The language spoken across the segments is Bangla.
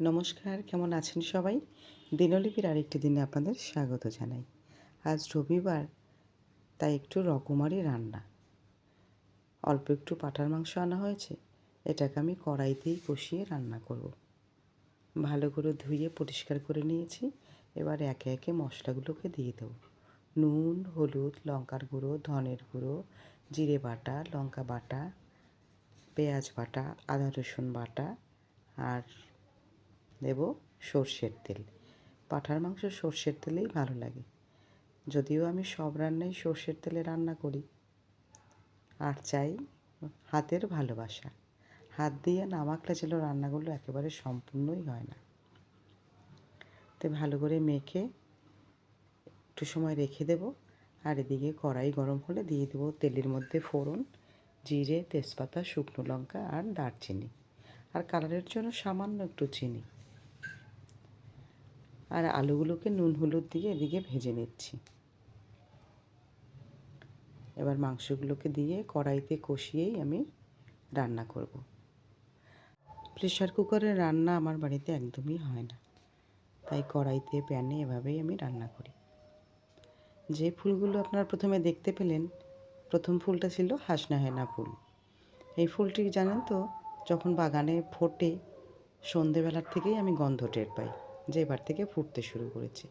নমস্কার, কেমন আছেন সবাই? দিনলিপির আরেকটি দিনে আপনাদের স্বাগত জানাই। আজ রবিবার, তাই একটু রকমারি রান্না। অল্প একটু পাটার মাংস আনা হয়েছে, এটাকে আমি কড়াইতেই কষিয়ে রান্না করব। ভালো করে ধুয়ে পরিষ্কার করে নিয়েছি, এবার একে একে মশলাগুলোকে দিয়ে দেবো। নুন, হলুদ, লঙ্কার গুঁড়ো, ধনের গুঁড়ো, জিরে বাটা, লঙ্কা বাটা, পেঁয়াজ বাটা, আদা রসুন বাটা, আর দেব সর্ষের তেল। পাঠার মাংস সর্ষের তেলেই ভালো লাগে। যদিও আমি সব রান্নাই সর্ষের তেলে রান্না করি। আর চাই হাতের ভালোবাসা। হাত দিয়ে না মাখলে ছিল রান্নাগুলো একেবারে সম্পূর্ণই হয় না। তো ভালো করে মেখে একটু সময় রেখে দেব। আর এদিকে কড়াই গরম হলে দিয়ে দেবো তেলের মধ্যে ফোড়ন, জিরে, তেজপাতা, শুকনো লঙ্কা আর দারচিনি। আর কালারের জন্য সামান্য একটু চিনি। আর আলুগুলোকে নুন, হলুদ দিয়ে এদিকে ভেজে নিচ্ছি। এবার মাংসগুলোকে দিয়ে কড়াইতে কষিয়েই আমি রান্না করব। প্রেশার কুকারে রান্না আমার বাড়িতে একদমই হয় না, তাই কড়াইতে, প্যানে এভাবেই আমি রান্না করি। যে ফুলগুলো আপনারা প্রথমে দেখতে পেলেন, প্রথম ফুলটা ছিল হাসনা হেনা ফুল। এই ফুলটি জানেন তো, যখন বাগানে ফোটে, সন্ধেবেলার থেকেই আমি গন্ধ টের পাই। যে এবার থেকে ফুটতে শুরু করেছে।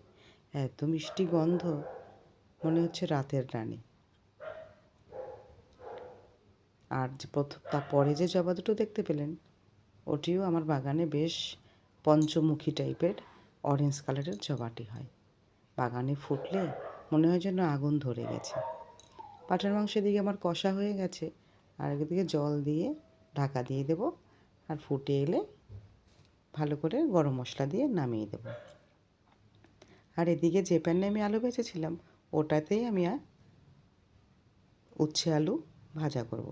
এত মিষ্টি গন্ধ, মনে হচ্ছে রাতের রানী। আর যে প্রথম তারপরে যে জবা দুটো দেখতে পেলেন, ওটিও আমার বাগানে বেশ পঞ্চমুখী টাইপের অরেঞ্জ কালারের জবাটি হয়। বাগানে ফুটলে মনে হয় যেন আগুন ধরে গেছে। পাটার মাংস দিকে আমার কষা হয়ে গেছে, আর একদিকে জল দিয়ে ঢাকা দিয়ে দেব, আর ফুটে এলে ভালো করে গরম মশলা দিয়ে নামিয়ে দেব। আর এদিকে যে প্যানে আমি আলু ভেজেছিলাম, ওটাতেই আমি আর উচ্ছে আলু ভাজা করব।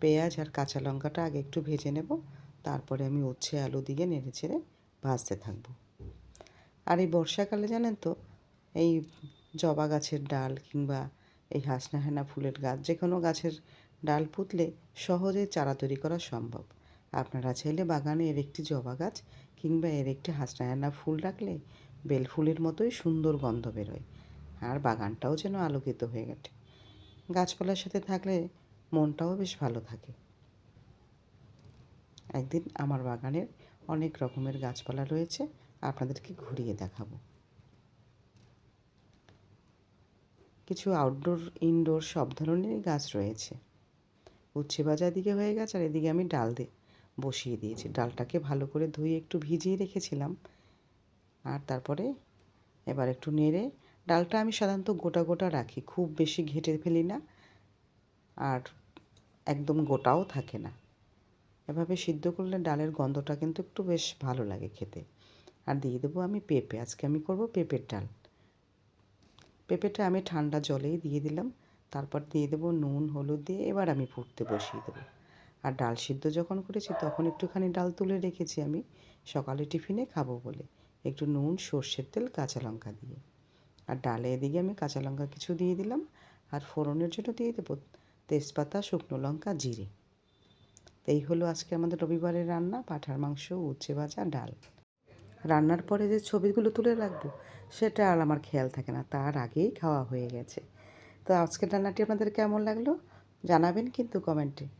পেঁয়াজ আর কাঁচা লঙ্কাটা আগে একটু ভেজে নেব, তারপরে আমি উচ্ছে আলু দিয়ে নেড়ে ছেড়ে ভাজতে থাকব। আর এই বর্ষাকালে জানেন তো, এই জবা গাছের ডাল কিংবা এই হাসনাহেনা ফুলের গাছ, যে কোনো গাছের ডাল পুঁতলে সহজে চারা তৈরি করা সম্ভব। আপনারা চাইলে বাগানে এর একটি জবা গাছ কিংবা এর একটি হাসনাহেনা ফুল রাখলে বেল ফুলের মতোই সুন্দর গন্ধ বেরোয়। আর বাগানটাও যেন আলোকিত হয়ে গেছে গাছপালার সাথে থাকলে মনটাও বেশ ভালো থাকে। একদিন আমার বাগানের অনেক রকমের গাছপালা রয়েছে, আপনাদেরকে ঘুরিয়ে দেখাবো। কিছু আউটডোর ইনডোর সব ধরনেরই গাছ রয়েছে। উচ্ছে বাজার দিকে হয়ে গেছে, আর এদিকে আমি ডাল দিয়ে বসিয়ে দিয়েছি। ডালটাকে ভালো করে ধুয়ে একটু ভিজিয়ে রেখেছিলাম। আর তারপরে এবার একটু নেড়ে ডালটা আমি সাধারণত গোটা গোটা রাখি, খুব বেশি ঘেটে ফেলি না। আর একদম গোটাও থাকে না। এভাবে সিদ্ধ করলে ডালের গন্ধটা কিন্তু একটু বেশ ভালো লাগে খেতে। আর দিয়ে দেবো আমি পেঁপে, আজকে আমি করব পেঁপের ডাল। পেঁপেটা আমি ঠান্ডা জলেই দিয়ে দিলাম। তারপর দিয়ে দেবো নুন, হলুদ দিয়ে এবার আমি ফুটতে বসিয়ে দেবো। আর ডাল সিদ্ধ যখন করেছি তখন একটুখানি ডাল তুলে রেখেছি আমি। সকালে টিফিনে খাব বলে। একটু নুন, সর্ষের তেল, কাঁচা লঙ্কা দিয়ে। আর ডালে এদিকে আমি কাঁচা লঙ্কা কিছু দিয়ে দিলাম। আর ফোড়নের জন্য দিয়ে দেবো তেজপাতা, শুকনো লঙ্কা, জিরে। এই হলো আজকে আমাদের রবিবারের রান্না, পাঠার মাংস, উচ্ছে ভাজা, ডাল। রান্নার পরে যে ছবিগুলো তুলে রাখব, সেটা আর আমার খেয়াল থাকে না, তার আগেই খাওয়া হয়ে গেছে। তো আজকের রান্নাটি আপনাদের কেমন লাগল জানাবেন কিন্তু কমেন্টে।